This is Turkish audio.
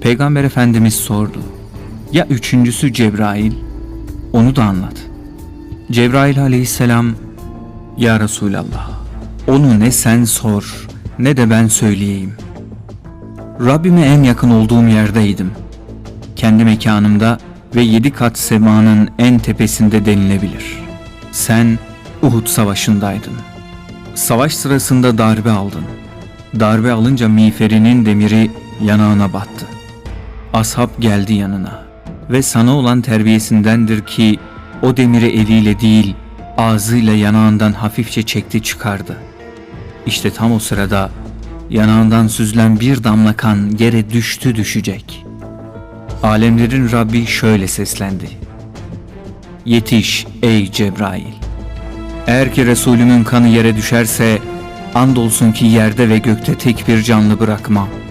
Peygamber Efendimiz sordu. Ya üçüncüsü Cebrail? Onu da anlat. Cebrail aleyhisselam Ya Resulallah onu ne sen sor ne de ben söyleyeyim. Rabbime en yakın olduğum yerdeydim. Kendi mekanımda ve yedi kat semanın en tepesinde denilebilir. Sen Uhud savaşındaydın. Savaş sırasında darbe aldın. Darbe alınca miğferinin demiri yanağına battı. Ashab geldi yanına ve sana olan terbiyesindendir ki o demiri eliyle değil ağzıyla yanağından hafifçe çekti çıkardı. İşte tam o sırada yanağından süzülen bir damla kan yere düştü düşecek. Alemlerin Rabbi şöyle seslendi. Yetiş ey Cebrail. Eğer ki Resulümün kanı yere düşerse andolsun ki yerde ve gökte tek bir canlı bırakmam.''